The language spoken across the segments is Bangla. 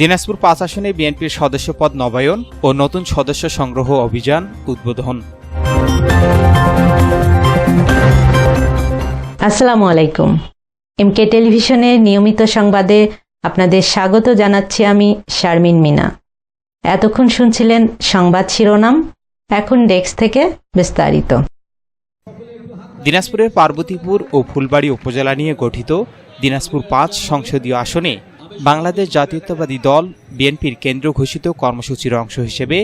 দিনাজপুর পাঁচ আসনে বিএনপির সদস্যপদ নবায়ন ও নতুন সদস্য সংগ্রহ অভিযান উদ্বোধন। আসসালামু আলাইকুম। এমকে টেলিভিশনের নিয়মিত সংবাদে আপনাদের স্বাগত জানাচ্ছি আমি শারমিন মিনা। এতক্ষণ শুনছিলেন সংবাদ শিরোনাম এখন ডেস্ক থেকে বিস্তারিত। দিনাজপুরের পার্বতীপুর ও ফুলবাড়ি উপজেলা নিয়ে গঠিত দিনাজপুর পাঁচ সংসদীয় আসনে বাংলাদেশ জাতীয়তাবাদী দল বিএনপির কেন্দ্র ঘোষিত কর্মসূচির অংশ হিসেবে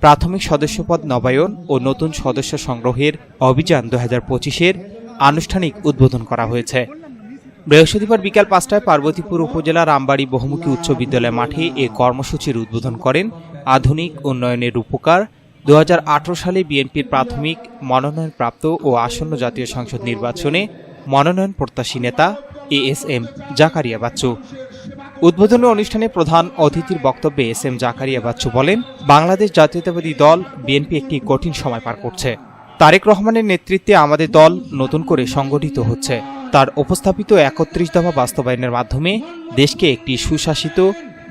প্রাথমিক সদস্যপদ নবায়ন ও নতুন সদস্য সংগ্রহের অভিযান দু হাজার পঁচিশের আনুষ্ঠানিক উদ্বোধন করা হয়েছে। বৃহস্পতিবার বিকাল পাঁচটায় পার্বতীপুর উপজেলার আমবাড়ি বহুমুখী উচ্চ বিদ্যালয় মাঠে এ কর্মসূচির উদ্বোধন করেন আধুনিক উন্নয়নের রূপকার দুহাজার আঠারো সালে বিএনপির প্রাথমিক মনোনয়নপ্রাপ্ত ও আসন্ন জাতীয় সংসদ নির্বাচনে মনোনয়ন প্রত্যাশী নেতা A S M Zakaria Bachchu. উদ্বোধনী অনুষ্ঠানে প্রধান অতিথির বক্তব্যে এস এম জাকারিয়া বাচ্চু বলেন, বাংলাদেশ জাতীয়তাবাদী দল বিএনপি একটি কঠিন সময় পার করছে। তারেক রহমানের নেতৃত্বে আমাদের দল নতুন করে সংগঠিত হচ্ছে। তার উপস্থাপিত একত্রিশ দফা বাস্তবায়নের মাধ্যমে দেশকে একটি সুশাসিত,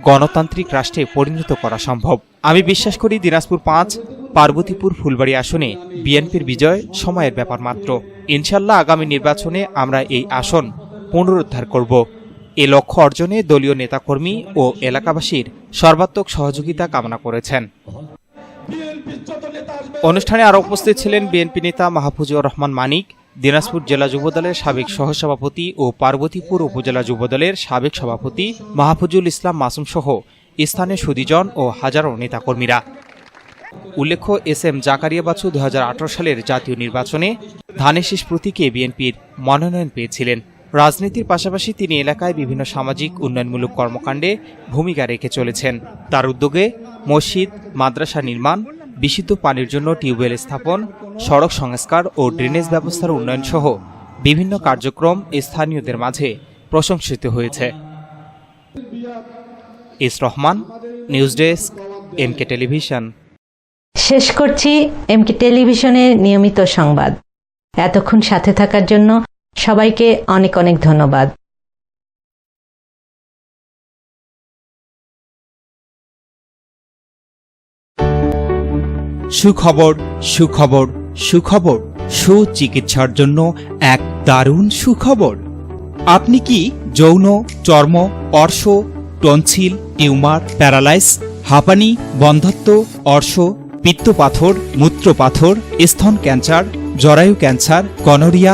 গণতান্ত্রিক রাষ্ট্রে পরিণত করা সম্ভব। আমি বিশ্বাস করি দিনাজপুর পাঁচ, পার্বতীপুর ফুলবাড়ি আসনে বিএনপির বিজয় সময়ের ব্যাপার মাত্র। ইনশাল্লাহ আগামী নির্বাচনে আমরা এই আসন পুনরুদ্ধার করব। এ লক্ষ্য অর্জনে দলীয় নেতাকর্মী ও এলাকাবাসীর সর্বাত্মক সহযোগিতা কামনা করেছেন। অনুষ্ঠানে আরও উপস্থিত ছিলেন বিএনপি নেতা মাহফুজুর রহমান মানিক, দিনাজপুর জেলা যুবদলের সাবেক সহসভাপতি ও পার্বতীপুর উপজেলা যুবদলের সাবেক সভাপতি মাহফুজুল ইসলাম মাসুম সহ স্থানীয় সুদীজন ও হাজারো নেতাকর্মীরা। উল্লেখ্য, এস এম জাকারিয়া বাছু দু সালের জাতীয় নির্বাচনে ধানের প্রতীকে বিএনপির মনোনয়ন পেয়েছিলেন। রাজনীতির পাশাপাশি তিনি এলাকায় বিভিন্ন সামাজিক, উন্নয়নমূলক কর্মকাণ্ডে ভূমিকা রেখে চলেছেন। তার উদ্যোগে মসজিদ, মাদ্রাসা নির্মাণ, বিশুদ্ধ পানির জন্য টিউবওয়েল স্থাপন, সড়ক সংস্কার ও ড্রেনেজ ব্যবস্থার উন্নয়ন সহ বিভিন্ন কার্যক্রম স্থানীয়দের মাঝে প্রশংসিত হয়েছে। S Rahman, news desk, MK television. শেষ করছি এমকে টেলিভিশনের নিয়মিত সংবাদ। এতক্ষণ সাথে থাকার জন্য সবাইকে অনেক অনেক ধন্যবাদ। সুখবর সুখবর সুখবর, সুচিকিৎসার জন্য এক দারুণ সুখবর। আপনি কি যৌন, চর্ম, অর্শ, টনসিল, টিউমার, প্যারালাইস, হাঁপানি, বন্ধত্ব, অর্শ, পিত্তপাথর, মূত্রপাথর, স্তন ক্যান্সার, জরায়ু ক্যান্সার গনোরিয়া